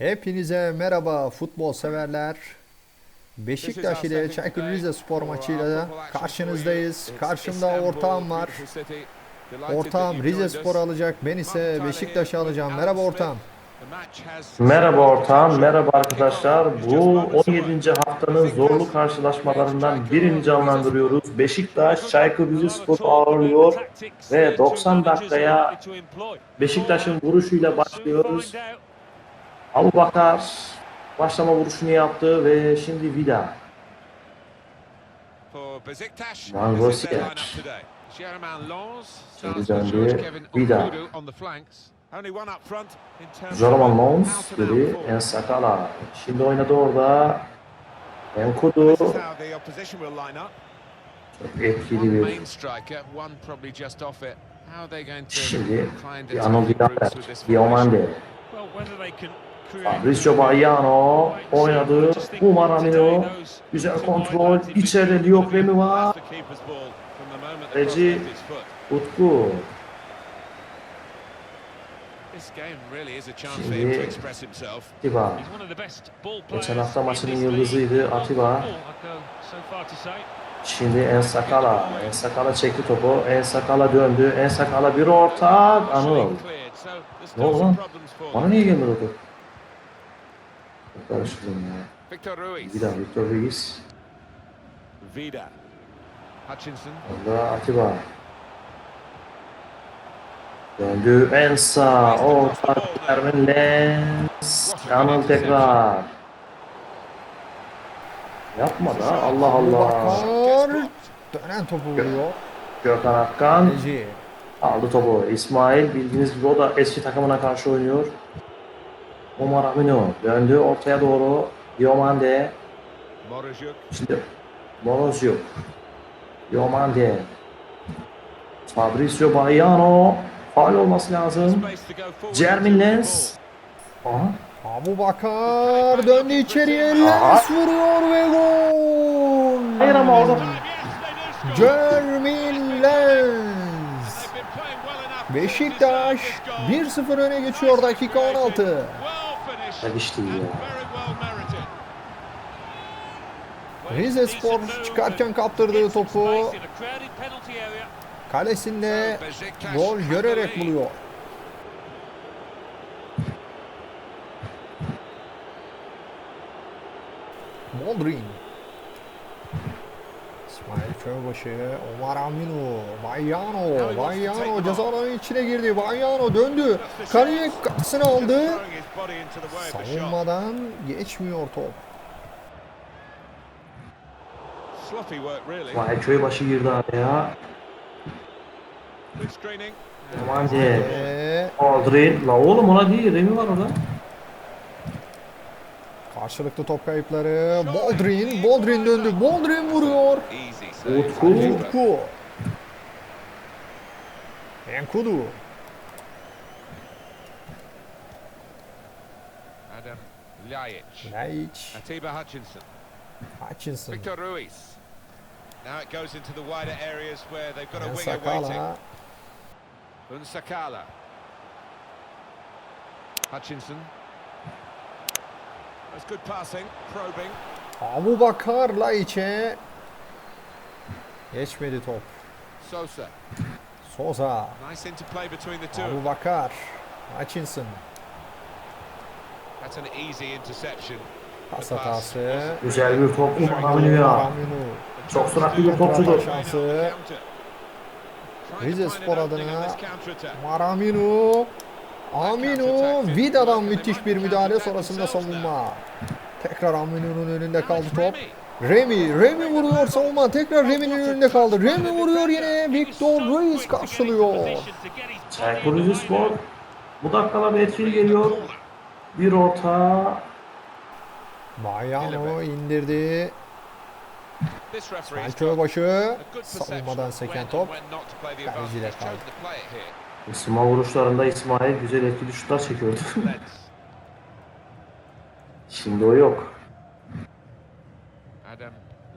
Hepinize merhaba futbol severler. Beşiktaş ile Çaykur Rizespor maçıyla karşınızdayız. Karşımda ortağım var. Ortağım Rizespor alacak. Ben ise Beşiktaş'ı alacağım. Merhaba ortağım. Merhaba ortağım, merhaba arkadaşlar. Bu 17. haftanın zorlu karşılaşmalarından birini canlandırıyoruz. Beşiktaş Çaykur Rizespor'u ağırlıyor ve 90 dakikaya Beşiktaş'ın vuruşuyla başlıyoruz. Abu Bakar başlama vuruşunu yaptı ve şimdi Vida. Van Rossier. Şimdi döndü. Vida. Joroman Mons dedi. Ensakala. Şimdi oynadı orada. Enkudu. Çok etkili bir Şimdi Anıl Didaver, Diomande, Fabrizio Baiano oynadı. Umar Amino. Güzel kontrol. İçeride Diop var. Reci. Utku. Şimdi Atiba. Geçen hafta maçının yıldızıydı Atiba. Şimdi Ensakala. Ensakala çekti topu. Ensakala döndü. Ensakala bir orta. Anıl. Ne oldu lan? Bana niye gelmedi o? Karıştırdım ya. Victor Ruiz. Daha Victor Ruiz. Vida. Hutchinson. Orada Atiba. Döndü Ensa. Orta Ermin Lens. Anıl tekrar. Yapma da Allah Allah. Dönen topu vuruyor. Gökhan Akkan aldı topu. İsmail bildiğiniz gibi o da eski takımına karşı oynuyor. Omar Amino döndü ortaya doğru. Diomande. Şimdi Moroz yok. Diomande. Fabrizio Baiano. Faul olması lazım. Jermin Lens. Aha. Abu Bakar döndü içeriye. Lens vuruyor ve gol. Hayır ama orada Jermin Lens. Beşiktaş 1-0 öne geçiyor dakika 16. Rize Spor çıkarken kaptırdığı topu kalesinde gol görerek buluyor. Moldrin. İsmail Köybaşı, Omar Aminu, Bayano, Bayano ceza alanının içine girdi. Bayano döndü. Kaleye kapısını aldı. Savunmadan geçmiyor top. Vay köybaşı girdi araya. Good screening. Diomande. Ve Aldrin. La oğlum ona değil. Remi var orada. Karşılıklı top kayıpları. Boldrin, Boldrin döndü. Boldrin vuruyor. Utku. Utku. Enkudu. Adam Ljajic. Laiç. Atiba Hutchinson. Hutchinson. Victor Ruiz. Now it goes into the wider areas where they've got a winger waiting. Sakala. Unsakala. Hutchinson. That's good passing, probing. Abu Bakar Laiç'e. Geçmedi top. Sosa. Sosa. Nice interplay between the two. Abu Bakar. Hutchinson. That's an easy interception. Pas hatası. Güzel bir top. Umar Amino ya. Aminu. Çok süratli bir topçudur. şansı. Rize Spor adına this counter-attack. Omar Aminu. Aminu. Vida'dan müthiş bir müdahale sonrasında savunma. Tekrar Aminu'nun önünde kaldı top. Remy, Remy vuruyor savunma. Tekrar Remy'nin önünde kaldı. Remy vuruyor yine. Victor Ruiz karşılıyor. Çaykur Rizespor bu dakikalarda etkili geliyor. Bir orta. Bayano indirdi. Got başı. Savunmadan seken top. He's kaldı. Isınma vuruşlarında İsmail güzel etkili şutlar çekiyordu. Şimdi o yok. Adam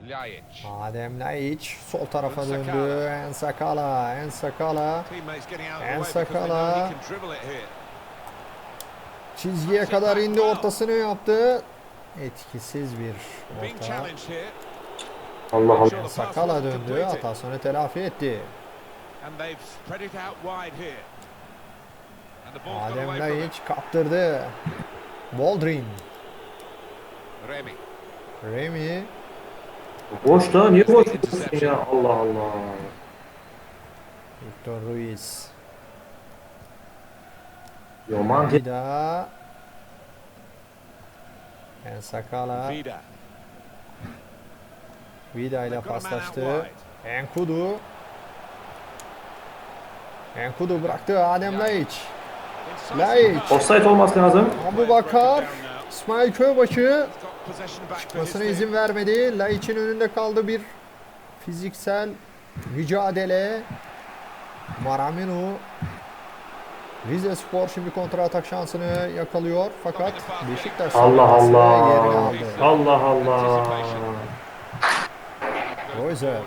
Ljajic. Adem Laiç sol tarafa döndü. Ensakala, Ensakala. Teammates getting out of the And way because they know Sakala. he can dribble it here. Çizgiye kadar indi ortasını yaptı. Etkisiz bir orta. Allah Allah. Sure the pass Sakala wasn't döndü. Hatasını telafi etti. Adem. Laiç kaptırdı. Boldrin. Remy. Remy. Boş da niye boş tutuyorsun ya? Allah Allah. Victor Ruiz. Yoman Vida. En Sakala. Vida. Vida ile paslaştı. Enkudu. Enkudu bıraktı Adem Laiç. Laiç. Offside olması lazım. Abu Bakar. İsmail Köybaşı. Çıkmasına izin vermedi. Laiç'in önünde kaldı bir fiziksel mücadele. Maramino. Rize Spor şimdi kontra atak şansını yakalıyor. Fakat Beşiktaş Allah Allah. Allah Allah. Royzer.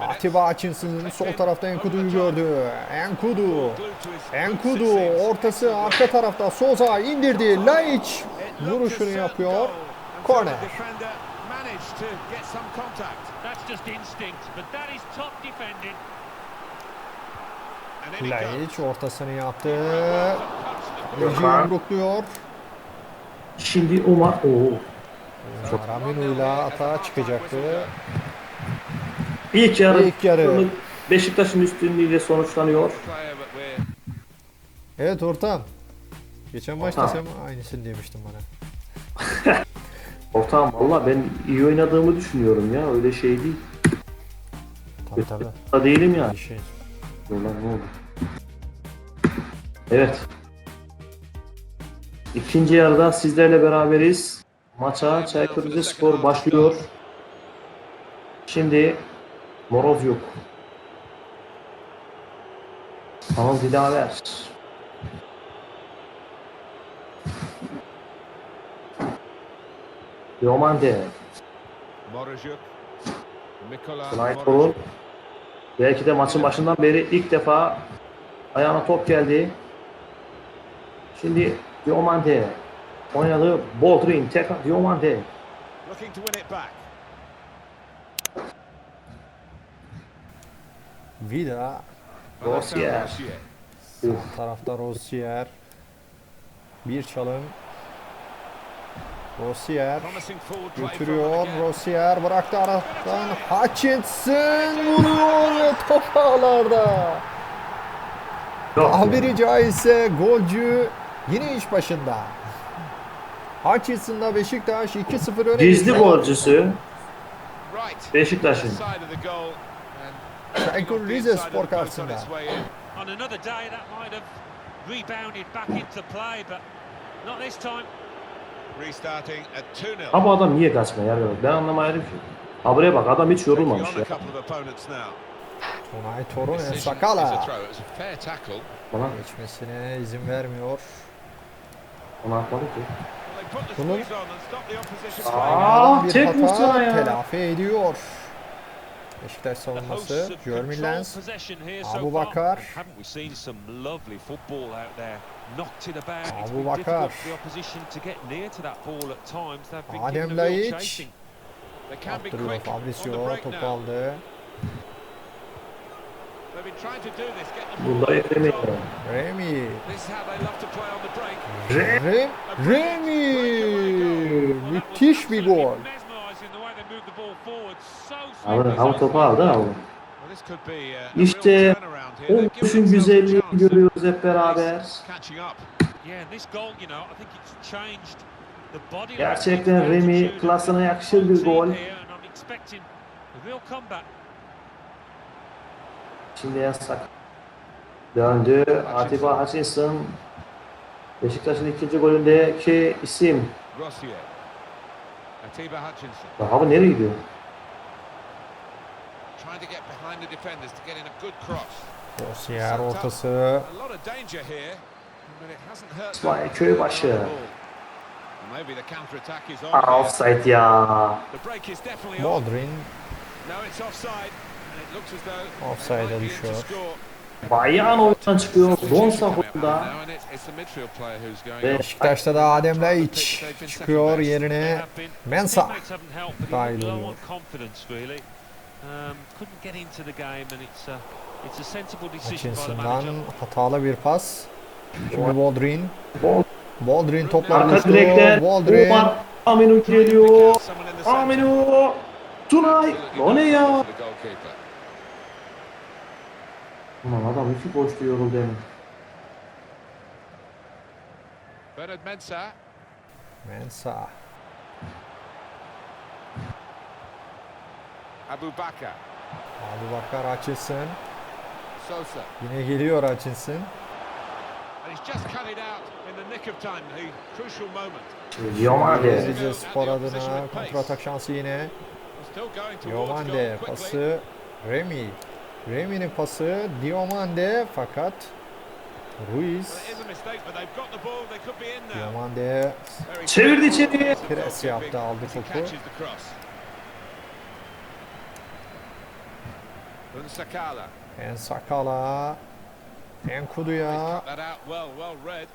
Atiba Hutchinson'ın sol tarafta Enkudu'yu gördü. Enkudu. Enkudu ortası arka tarafta Soza indirdi. Laiç vuruşunu yapıyor. Goes. Laiç ortasını yaptı. Kaleci yumrukluyor. Şimdi Umar. Oo. Raminho'yla atağa çıkacaktı. İlk yarı. İlk yarı. Beşiktaş'ın üstünlüğüyle sonuçlanıyor. Evet ortam. Geçen maçta sen aynısını demiştin bana. Ortağım valla ben iyi oynadığımı düşünüyorum ya. Öyle şey değil. Tabii tabii. Da değilim ya. Bir şey. Ulan ne oldu? Evet. İkinci yarıda sizlerle beraberiz. Maça Çaykur Rizespor başlıyor. Şimdi Moroz yok. Anıl Dilaver. Diomande. Morajuk. Mikola Tonight Morajuk. Torun. Belki de maçın başından beri ilk defa ayağına top geldi. Şimdi Diomande oynadı. Boldrin tekrar Diomande. Looking to win it back. Vida. Rossier. Uf. Tarafta Rossier. Bir çalım. From Götürüyor. Rossier bıraktı aradan. Hutchinson vuruyor ve top ağlarda. Tabiri caizse golcü yine iş başında. Hutchinson'la Beşiktaş 2-0 öne Gizli golcüsü. Beşiktaş'ın. The post on karşısında. On another day, that might have rebounded back into play, but not this time. Restarting at 2-0. Ha bu adam niye kaçmıyor ya? Ben anlamayarım ki. Ha buraya bak adam hiç yorulmamış on ya. Tunay Torun Sakala. Bana, Geçmesine izin vermiyor. bana atmadı ki. Bunun- Aa, bir tek hata telafi ediyor. Beşiktaş savunması. Jeremy Lens. Abu. Bakar. Abu Bakar. Adem Laiç. Attırıyor Fabrizio topu aldı. Bunda control. var. Remy. This is how they love to play on the break. Rem Remy. Müthiş bir gol. Here. They've given oluşun themselves a güzelliğini chance. görüyoruz hep beraber. Gerçekten Remy klasına yakışır bir gol. Şimdi yasak. Döndü. Atiba Hutchinson. Beşiktaş'ın ikinci golündeki isim. Atiba Hutchinson. Abi nereye gidiyor? Trying to get behind the defenders to get in a good cross. Rossier ortası. A lot of danger here, but it hasn't hurt. İsmail them. Köybaşı. Maybe the counter attack is on. Aa, offside ya. They Offside'a düşüyor. Bayan oyundan çıkıyor. Donsa Now, oyunda. Beşiktaş'ta da Adem Laiç çıkıyor yerine Mensa dahil oluyor. Um, couldn't get into the game and it's a, it's a sensible decision by the Hutchinson'dan manager. hatalı bir pas. Şimdi Boldrin. Bol- Boldrin topla Arka buluştu. Boldrin. Umar. Aminu geliyor. Aminu. Tunay. O ne ya? Ulan adam iki boşta yoruldu hemen. Bernard Mensah. Mensa. Abu Bakar. Abu Bakar Hutchinson. Sosa. Yine geliyor Hutchinson. Rize Spor adına kontratak şansı yine. Quickly. pası Remy. Remy'nin pası Diomande fakat Ruiz. Diomande Çevirdi içeriye. Pres yaptı, aldı topu. catches the cross. Unsakala. En Sakala. Well read.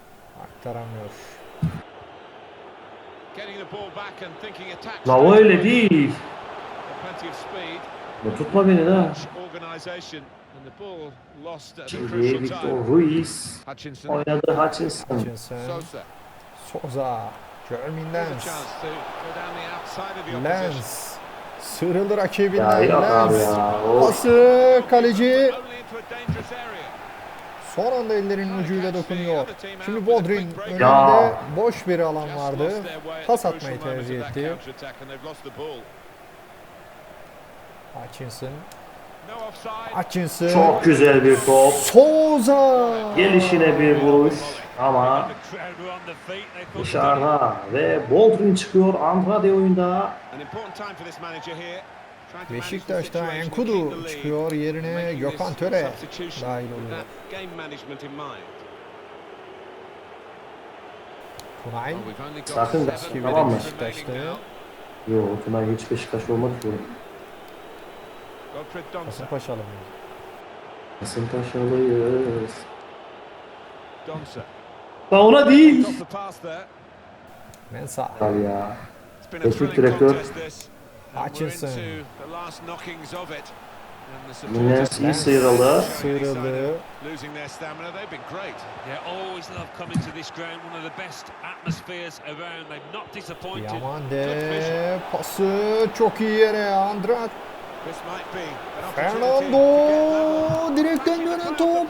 aktaramıyor. Getting the ball back and thinking attack. La öyle değil. Plenty of speed, Ya tutma beni da. much organisation, and the ball lost at a Şimdi crucial Victor time. Ruiz. Hutchinson, Oynadı Hutchinson. Hutchinson. Sosa, a Lens. Lens. Sıyrıldı Ya rakibinden yok abi ya. Of. Pası kaleci son anda ellerinin ucuyla dokunuyor. Şimdi Bodrin önünde Ya. boş bir alan vardı. Pas atmayı tercih etti. Hutchinson. Hutchinson. Çok güzel bir top. Souza. Gelişine bir vuruş ama dışarıda ve Boldrin çıkıyor Andrade oyunda. Beşiktaş'ta Enkudu çıkıyor yerine Gökhan Töre dahil oluyor. Tunay. Sakın tamam mı? remaining Beşiktaş'ta. now. Yo Tunay hiç Beşiktaş olmadı ki. Kasımpaşalı mı? Kasımpaşalıyız. Donsa. Da ona değil. Mensa. Abi ya. Teknik direktör. Hutchinson. supporters iyi sıyrıldı. Sıyrıldı. losing their stamina. They've been great. Yeah, always love coming to this ground. One of the best atmospheres around. They've not disappointed. Yamande pası çok iyi yere. Andrat This might be an opportunity Fernando direkten dönen top.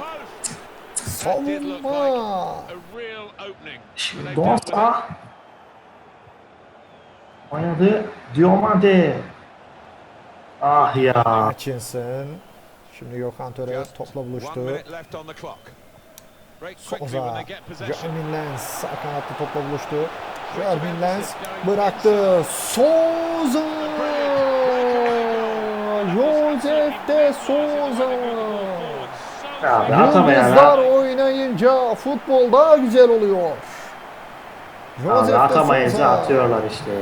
Savunma. a real opening. Şimdi They've dealt with it. Donsa. Oynadı. Diomande. Ah ya. Hutchinson. Şimdi Gökhan Töre topla buluştu. possession. Jermin Lens sağ kanatta topla buluştu. Jermin Lens bıraktı. Souza. Josef de Souza. Ya be atamayan Yıldızlar oynayınca futbol daha güzel oluyor. Abi Josef de atamayınca Souza. atıyorlar işte ya.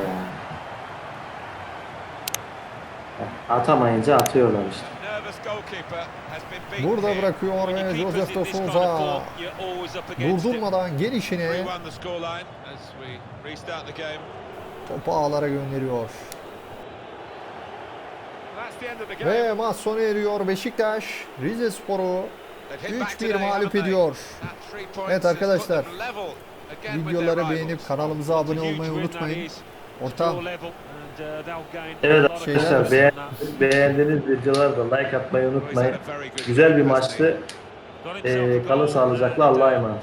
Atamayınca atıyorlar işte. Burada bırakıyor ve in de Souza durdurmadan gelişine 3-1 the scoreline as we restart the game. topu ağlara gönderiyor. That's the end of the game. Ve maç sona eriyor. Beşiktaş Rize Spor'u They've hit back 3-1 today, mağlup ediyor. Evet arkadaşlar, Videoları beğenip kanalımıza abone olmayı unutmayın. and, uh, Evet arkadaşlar beğen, beğendiğiniz videoları da like atmayı unutmayın. Güzel bir maçtı. Ee, kalın sağlıcakla Allah'a emanet olun.